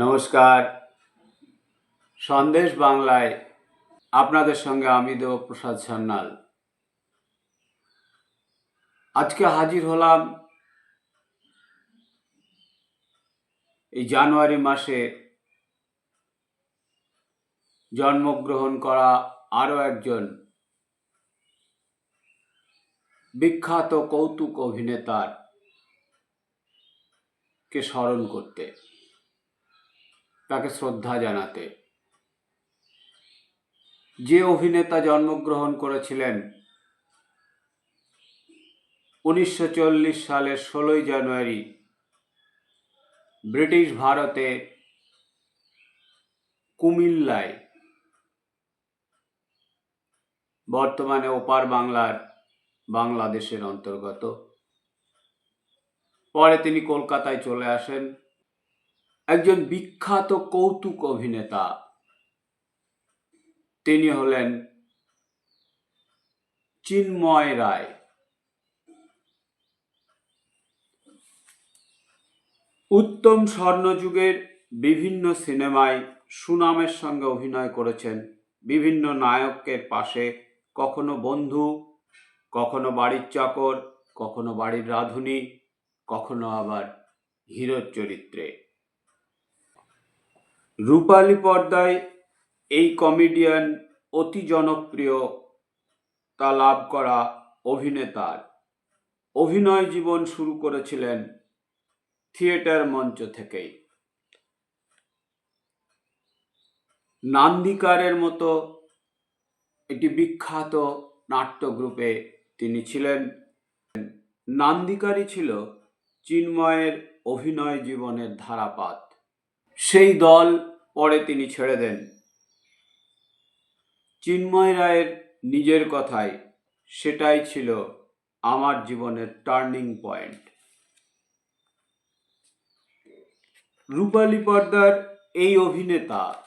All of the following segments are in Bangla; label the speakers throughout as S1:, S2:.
S1: নমস্কার। সন্দেশ বাংলায় আপনাদের সঙ্গে আমি দেবপ্রসাদ সান্যাল। আজকে হাজির হলাম এই জানুয়ারি মাসে জন্মগ্রহণ করা আরও একজন বিখ্যাত কৌতুক অভিনেতার কে স্মরণ করতে। তাকে শ্রদ্ধা জানাতে। যে অভিনেতা জন্মগ্রহণ করেছিলেন উনিশশো চল্লিশ সালের ষোলোই জানুয়ারি ব্রিটিশ ভারতে কুমিল্লায়, বর্তমানে ওপার বাংলার বাংলাদেশের অন্তর্গত। পরে তিনি কলকাতায় চলে আসেন। একজন বিখ্যাত কৌতুক অভিনেতা। তিনি হলেন চিন্ময় রায়। উত্তম স্বর্ণযুগের বিভিন্ন সিনেমায় সুনামের সঙ্গে অভিনয় করেছেন। বিভিন্ন নায়কের পাশে কখনো বন্ধু, কখনো বাড়ির চাকর, কখনো বাড়ির রাঁধুনি, কখনো আবার হিরোর চরিত্রে। রূপালী পর্দায় এই কমেডিয়ান অতি জনপ্রিয় তা লাভ করা অভিনেতার। অভিনয় জীবন শুরু করেছিলেন থিয়েটার মঞ্চ থেকেই। নান্দিকারের মতো একটি বিখ্যাত নাট্য গ্রুপে তিনি ছিলেন। নান্দিকারই ছিল চিন্ময়ের অভিনয় জীবনের ধারাপাত। সেই দল পরে তিনি ছেড়ে দেন। চিন্ময় রায়ের নিজের কথায় সেটাই ছিল আমার জীবনের টার্নিং পয়েন্ট। রূপালী পর্দার এই অভিনেতা,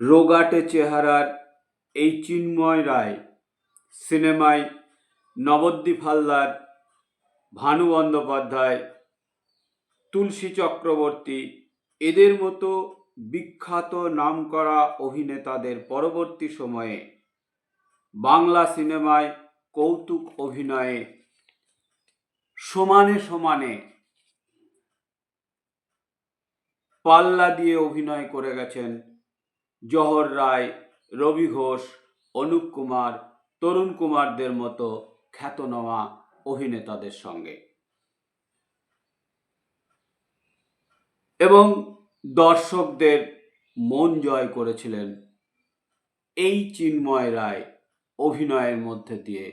S1: রোগাটে চেহারার এই চিন্ময় রায় সিনেমায় নবদ্বীপ হালদার, ভানু বন্দ্যোপাধ্যায়, তুলসী চক্রবর্তী এদের মতো বিখ্যাত নামকরা অভিনেতাদের পরবর্তী সময়ে বাংলা সিনেমায় কৌতুক অভিনয়ে সমানে সমানে পাল্লা দিয়ে অভিনয় করে গেছেন জহর রায়, রবি ঘোষ, অনুপ কুমার, তরুণ কুমারদের মতো খ্যাতনামা অভিনেতাদের সঙ্গে। এবং দর্শকদের মন জয় করেছিলেন এই চিন্ময় রায় অভিনয়ের মধ্যে দিয়ে,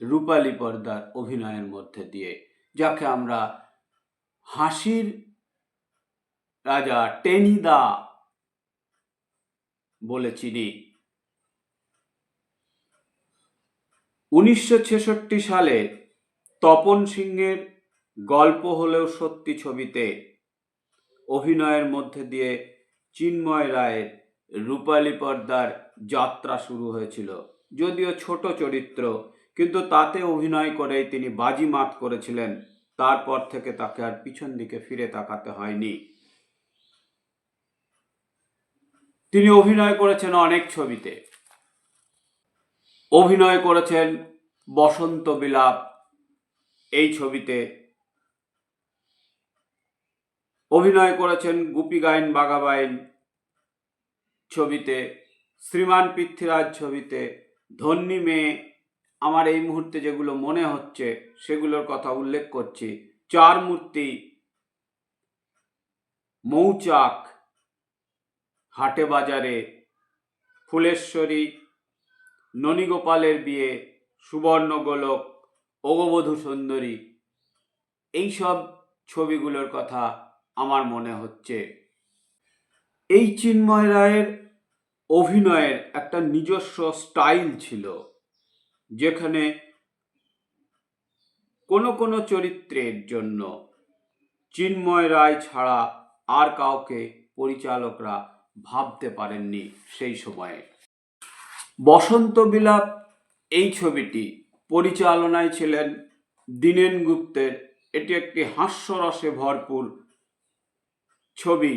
S1: রূপালী পর্দার অভিনয়ের মধ্যে দিয়ে, যাকে আমরা হাসির রাজা টেনিদা বলে চিনি। উনিশশো ছেষট্টি সালে তপন সিংহের গল্প হলেও সত্যি ছবিতে অভিনয়ের মধ্যে দিয়ে চিন্ময় রায়ের রূপালী পর্দার যাত্রা শুরু হয়েছিল। যদিও ছোট চরিত্র, কিন্তু তাতে অভিনয় করেই তিনি বাজিমাত করেছিলেন। তারপর থেকে তাকে আর পিছন দিকে ফিরে তাকাতে হয়নি। তিনি অভিনয় করেছেন অনেক ছবিতে। অভিনয় করেছেন বসন্ত বিলাপ। এই ছবিতে অভিনয় করেছেন গুপি গাইন বাগাবাইন ছবিতে, শ্রীমান পৃথ্বীরাজ ছবিতে, ধন্যী মেয়ে, আমার এই মুহূর্তে যেগুলো মনে হচ্ছে সেগুলোর কথা উল্লেখ করছি। চার মূর্তি, মৌচাক, হাটে বাজারে, ফুলেশ্বরী, ননীগোপালের বিয়ে, সুবর্ণ গোলক, অগবধূ সুন্দরী, এইসব ছবিগুলোর কথা আমার মনে হচ্ছে। এই চিন্ময় রায়ের অভিনয়ের একটা নিজস্ব স্টাইল ছিল, যেখানে কোনো কোনো চরিত্রের জন্য চিন্ময় রায় ছাড়া আর কাউকে পরিচালকরা ভাবতে পারেননি সেই সময়ে। বসন্ত বিলাপ এই ছবিটি পরিচালনায় ছিলেন দীনেন গুপ্তের। এটি একটি হাস্যরসে ভরপুর ছবি।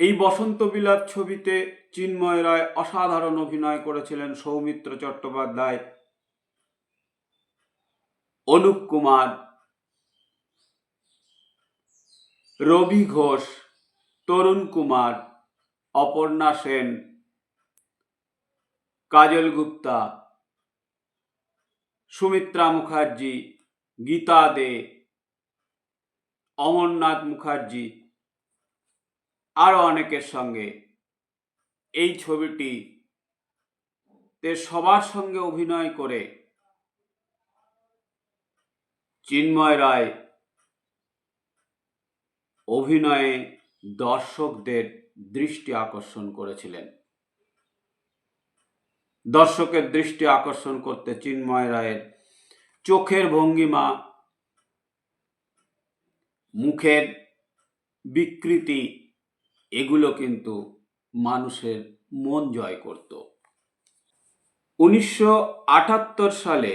S1: এই বসন্ত বিলাপ ছবিতে চিন্ময় রায় অসাধারণ অভিনয় করেছিলেন সৌমিত্র চট্টোপাধ্যায়, অনুপ কুমার, রবি ঘোষ, তরুণ কুমার, অপর্ণা সেন, কাজল গুপ্তা, সুমিত্রা মুখার্জি, গীতা দে অমরনাথ মুখার্জি আরও অনেকের সঙ্গে। এই ছবিটি তে সবার সঙ্গে অভিনয় করে চিন্ময় রায়। অভিনয়ে দর্শকদের দৃষ্টি আকর্ষণ করেছিলেন। দর্শকের দৃষ্টি আকর্ষণ করতে চিন্ময় রায়ের চোখের ভঙ্গিমা মুখের বিকৃতি, এগুলো কিন্তু মানুষের মন জয় করত। উনিশশো আটাত্তর সালে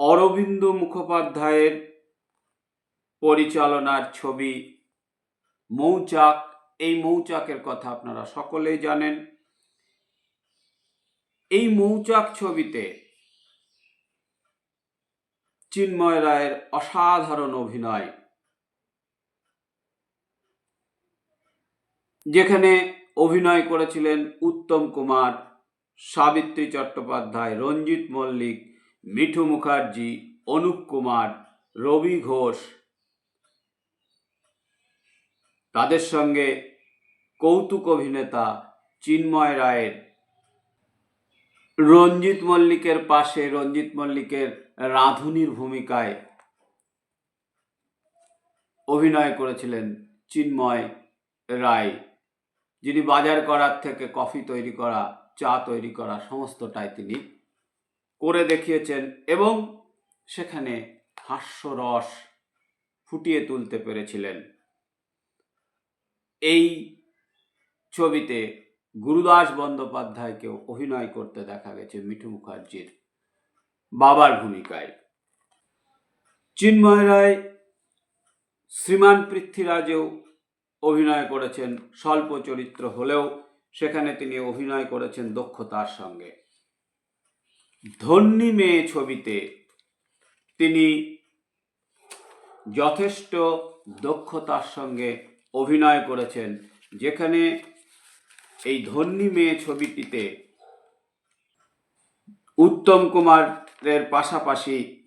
S1: অরবিন্দ মুখোপাধ্যায়ের পরিচালনার ছবি মৌচাক, এই মৌচাকের কথা আপনারা সকলেই জানেন। এই মৌচাক ছবিতে চিন্ময় রায়ের অসাধারণ অভিনয়। যেখানে অভিনয় করেছিলেন উত্তম কুমার, সাবিত্রী চট্টোপাধ্যায়, রঞ্জিত মল্লিক, মিঠু মুখার্জি, অনুপ কুমার, রবি ঘোষ। তাদের সঙ্গে কৌতুক অভিনেতা চিন্ময় রায়ের রঞ্জিত মল্লিকের পাশে, রঞ্জিত মল্লিকের রাঁধুনির ভূমিকায় অভিনয় করেছিলেন চিন্ময় রায়, যিনি বাজার করার থেকে কফি তৈরি করা, চা তৈরি করা সমস্তটাই তিনি করে দেখিয়েছেন এবং সেখানে হাস্যরস ফুটিয়ে তুলতে পেরেছিলেন। এই ছবিতে গুরুদাস বন্দ্যোপাধ্যায়কেও অভিনয় করতে দেখা গেছে মিঠু মুখার্জির বাবার ভূমিকায়। চিন্ময় রায় শ্রীমান পৃথ্বীরাজেও অভিনয় করেছেন, স্বল্প চরিত্র হলেও সেখানে তিনি অভিনয় করেছেন দক্ষতার সঙ্গে। ধন্যী মেয়ে ছবিতে তিনি যথেষ্ট দক্ষতার সঙ্গে অভিনয় করেছেন, যেখানে এই ধন্যী মেয়ে ছবিটিতে উত্তম কুমারের পাশাপাশি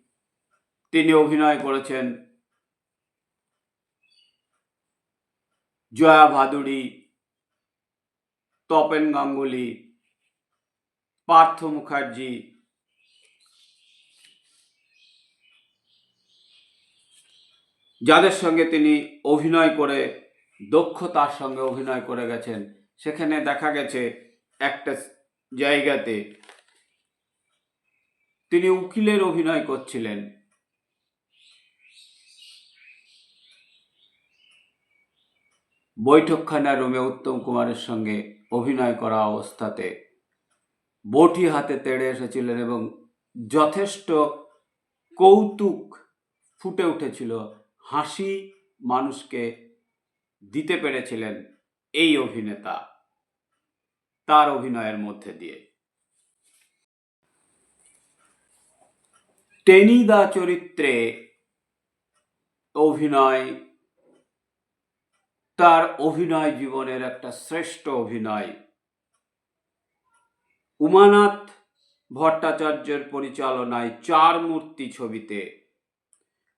S1: তিনি অভিনয় করেছেন জয়া ভাদুড়ি, তপেন গাঙ্গুলি, পার্থ মুখার্জি, যাদের সঙ্গে তিনি অভিনয় করে দক্ষতার সঙ্গে অভিনয় করে গেছেন। সেখানে দেখা গেছে একটা জায়গাতে তিনি উকিলের অভিনয় করছিলেন। বৈঠকখানা রুমে উত্তম কুমারের সঙ্গে অভিনয় করা অবস্থাতে বটি হাতে তেড়ে এসেছিলেন এবং যথেষ্ট কৌতুক ফুটে উঠেছিল। হাসি মানুষকে দিতে পেরেছিলেন এই অভিনেতা। তার অভিনয়ের মধ্যে দিয়ে। টেনিদা চরিত্রে অভিনয়, তার অভিনয় জীবনের একটা শ্রেষ্ঠ অভিনয়। উমানাথ ভট্টাচার্যের পরিচালনায় চার মূর্তি ছবিতে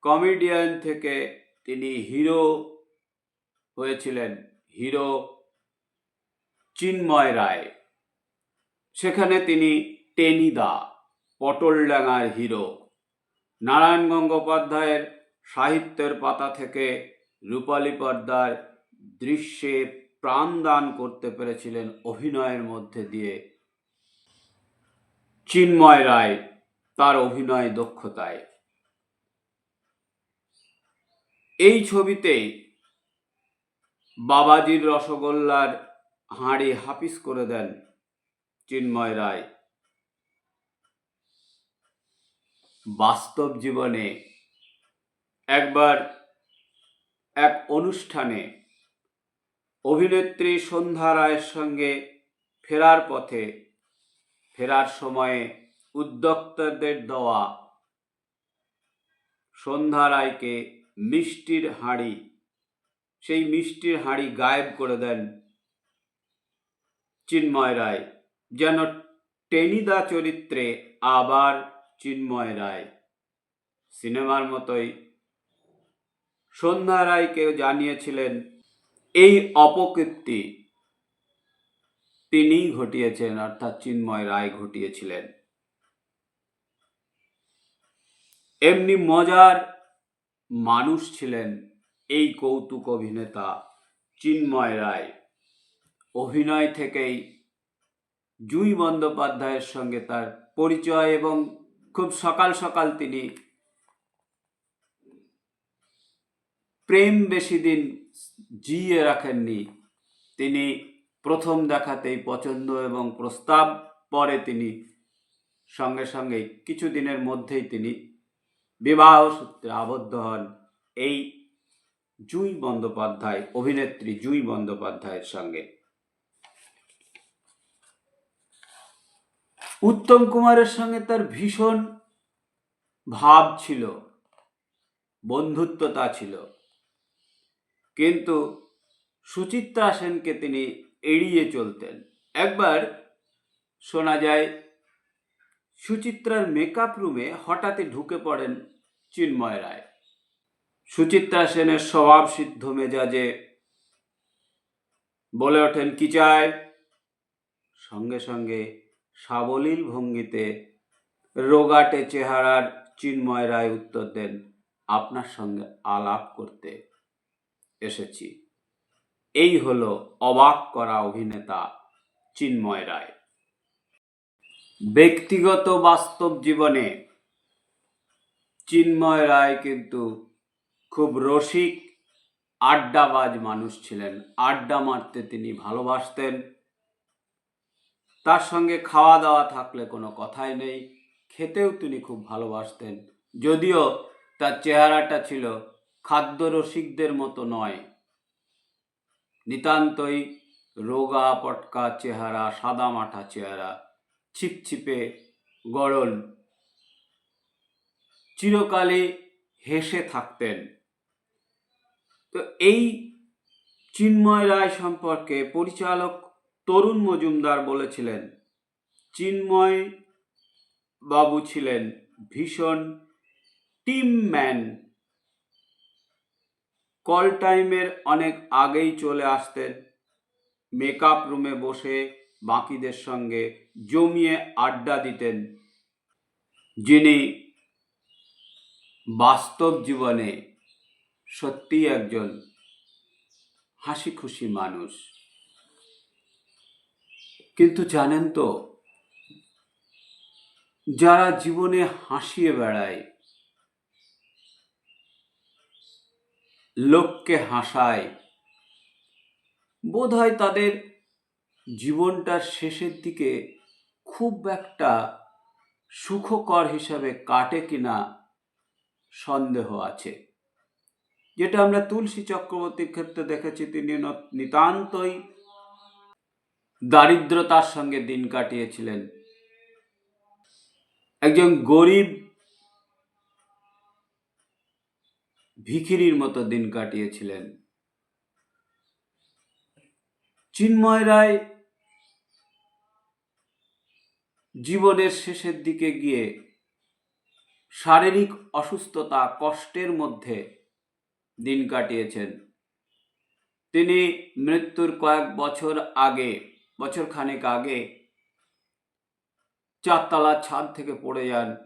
S1: কমেডিয়ান থেকে তিনি হিরো হয়েছিলেন। হিরো চিন্ময় রায়। সেখানে তিনি টেনিদা, পটলডাঙ্গার হিরো। নারায়ণ গঙ্গোপাধ্যায়ের সাহিত্যের পাতা থেকে রূপালী পর্দার দৃশ্যে প্রাণদান করতে পেরেছিলেন অভিনয়ের মধ্যে দিয়ে। চিন্ময় রায় তার অভিনয় দক্ষতায়। এই ছবিতেই বাবাজির রসগোল্লার হাঁড়ি হাপিস করে দেন চিন্ময় রায়। বাস্তব জীবনে একবার এক অনুষ্ঠানে অভিনেত্রী সন্ধ্যা রায়ের সঙ্গে ফেরার পথে, ফেরার সময়ে উদ্যোক্তাদের দেওয়া সন্ধ্যা রায়কে মিষ্টির হাঁড়ি, সেই মিষ্টির হাঁড়ি গায়েব করে দেন চিন্ময় রায়। যেন টেনিদা চরিত্রে আবার চিন্ময় রায়। সিনেমার মতোই সন্ধ্যা রায়কে জানিয়েছিলেন, এই অপকীর্তি তিনিই ঘটিয়েছেন, অর্থাৎ চিন্ময় রায় ঘটিয়েছিলেন। এমনি মজার মানুষ ছিলেন এই কৌতুক অভিনেতা চিন্ময় রায়। অভিনয় থেকেই জুই বন্দ্যোপাধ্যায়ের সঙ্গে তার পরিচয় এবং খুব সকাল সকাল তিনি প্রেম বেশি দিন জিয়ে রাখেননি। তিনি প্রথম দেখাতেই পছন্দ এবং প্রস্তাব পরে তিনি সঙ্গে সঙ্গে কিছুদিনের মধ্যেই তিনি বিবাহ সূত্রে আবদ্ধ হন। এই জুই বন্দ্যোপাধ্যায়, অভিনেত্রী জুই বন্দ্যোপাধ্যায়ের সঙ্গে। উত্তম কুমারের সঙ্গে তার ভীষণ ভাব ছিল, বন্ধুত্বতা ছিল। কিন্তু সুচিত্রা সেনকে তিনি এড়িয়ে চলতেন। একবার শোনা যায়, সুচিত্রার মেকআপ রুমে হঠাৎই ঢুকে পড়েন চিন্ময় রায়। সুচিত্রা সেনের স্বভাব সিদ্ধ মেজাজে বলে ওঠেন, কি চায় সঙ্গে সঙ্গে সাবলীল ভঙ্গিতে রোগাটে চেহারার চিন্ময় রায় উত্তর দেন, আপনার সঙ্গে আলাপ করতে এসেছি। এই হলো অবাক করা অভিনেতা চিন্ময় রায়। ব্যক্তিগত বাস্তব জীবনে চিন্ময় রায় কিন্তু খুব রসিক, আড্ডাবাজ মানুষ ছিলেন। আড্ডা মারতে তিনি ভালোবাসতেন। তার সঙ্গে খাওয়া দাওয়া থাকলে কোনো কথাই নেই। খেতেও তিনি খুব ভালোবাসতেন। যদিও তার চেহারাটা ছিল খাদ্য রসিকদের মতো নয়। নিতান্তই রোগা, পটকা চেহারা, সাদা মাঠা চেহারা, ছিপছিপে গড়ল। চিরকালে হেসে থাকতেন। তো এই চিন্ময় রায় সম্পর্কে পরিচালক তরুণ মজুমদার বলেছিলেন, চিন্ময় বাবু ছিলেন ভীষণ টিম ম্যান। কল টাইমের অনেক আগেই চলে আসতেন, মেকআপ রুমে বসে বাকিদের সঙ্গে জমিয়ে আড্ডা দিতেন। যিনি বাস্তব জীবনে সত্যি একজন হাসি খুশি মানুষ। কিন্তু জানেন তো, যারা জীবনে হাসিয়ে বেড়ায়, লোককে হাসায়, বোধহয় তাদের জীবনটার শেষের দিকে খুব একটা সুখকর হিসাবে কাটে কিনা সন্দেহ আছে। যেটা আমরা তুলসী চক্রবর্তীর ক্ষেত্রে দেখেছি, তিনি নিতান্তই দারিদ্রতার সঙ্গে দিন কাটিয়েছিলেন। একজন গরিব ভিখিরির মতো দিন কাটিয়েছিলেন। চিন্ময় রায় জীবনের শেষের দিকে গিয়ে শারীরিক অসুস্থতা, কষ্টের মধ্যে দিন কাটিয়েছেন। তিনি মৃত্যুর কয়েক বছর আগে বছর খানেক আগে চারতলার ছাদ থেকে পড়ে যান।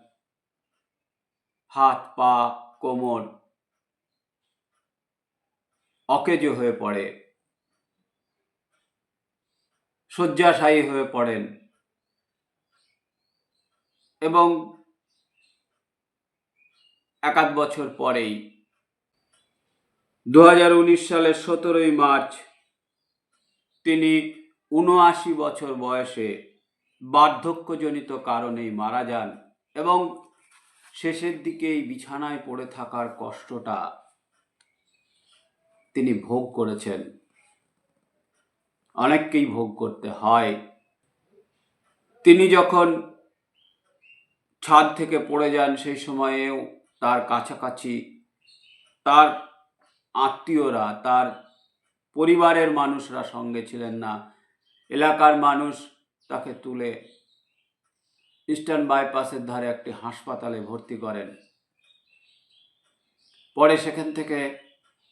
S1: হাত, পা, কোমর অকেজো হয়ে পড়ে। শয্যাশায়ী হয়ে পড়েন। এবং একাধ বছর পরেই দু হাজার উনিশ সালের সতেরোই মার্চ তিনি উনআশি বছর বয়সে বার্ধক্যজনিত কারণেই মারা যান এবং শেষের দিকে এই বিছানায় পড়ে থাকার কষ্টটা তিনি ভোগ করেছেন। অনেককেই ভোগ করতে হয়। তিনি যখন ছাদ থেকে পড়ে যান, সেই সময়েও তার কাছাকাছি তার আত্মীয়রা, তার পরিবারের মানুষরা সঙ্গে ছিলেন না। এলাকার মানুষ তাকে তুলে ইস্টার্ন বাইপাসের ধারে একটি হাসপাতালে ভর্তি করেন। পরে সেখান থেকে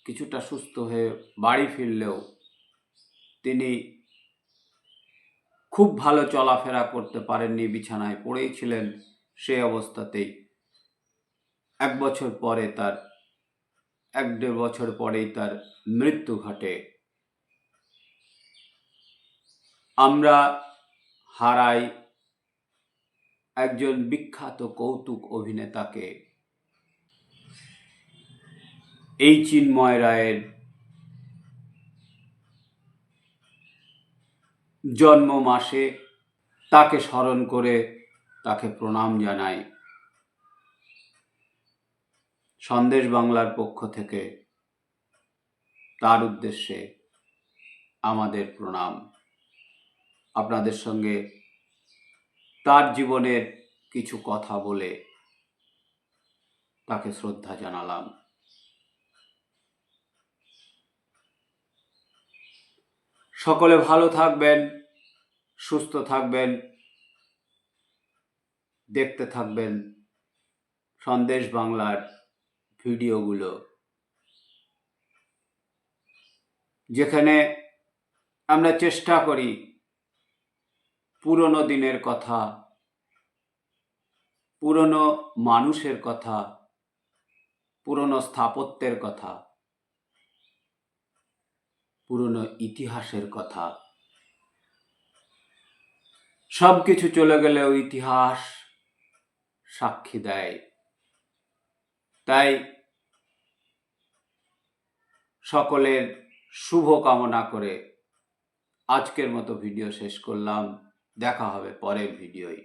S1: কিছুটা সুস্থ হয়ে বাড়ি ফিরলেও তিনি খুব ভালো চলাফেরা করতে পারেননি, বিছানায় পড়েই ছিলেন অবস্থাতেই। এক বছর পরে তার, এক দেড় বছর পরেই তার মৃত্যু ঘটে। আমরা হারাই একজন বিখ্যাত কৌতুক অভিনেতাকে। এই চিন্ময় রায়ের জন্ম মাসে তাকে স্মরণ করে তাকে প্রণাম জানাই। সন্দেশ বাংলার পক্ষ থেকে তার উদ্দেশ্যে আমাদের প্রণাম। আপনাদের সঙ্গে তার জীবনের কিছু কথা বলে তাকে শ্রদ্ধা জানালাম। সকলে ভালো থাকবেন, সুস্থ থাকবেন, দেখতে থাকবেন সন্দেশ বাংলার ভিডিওগুলো। যেখানে আমরা চেষ্টা করি পুরনো দিনের কথা, পুরনো মানুষের কথা, পুরনো স্থাপত্যের কথা, পুরনো ইতিহাসের কথা। সব কিছু চলে গেলেও ইতিহাস সাক্ষী দেয়। তাই সকলের শুভ কামনা করে আজকের মতো ভিডিও শেষ করলাম। দেখা হবে পরের ভিডিওয়।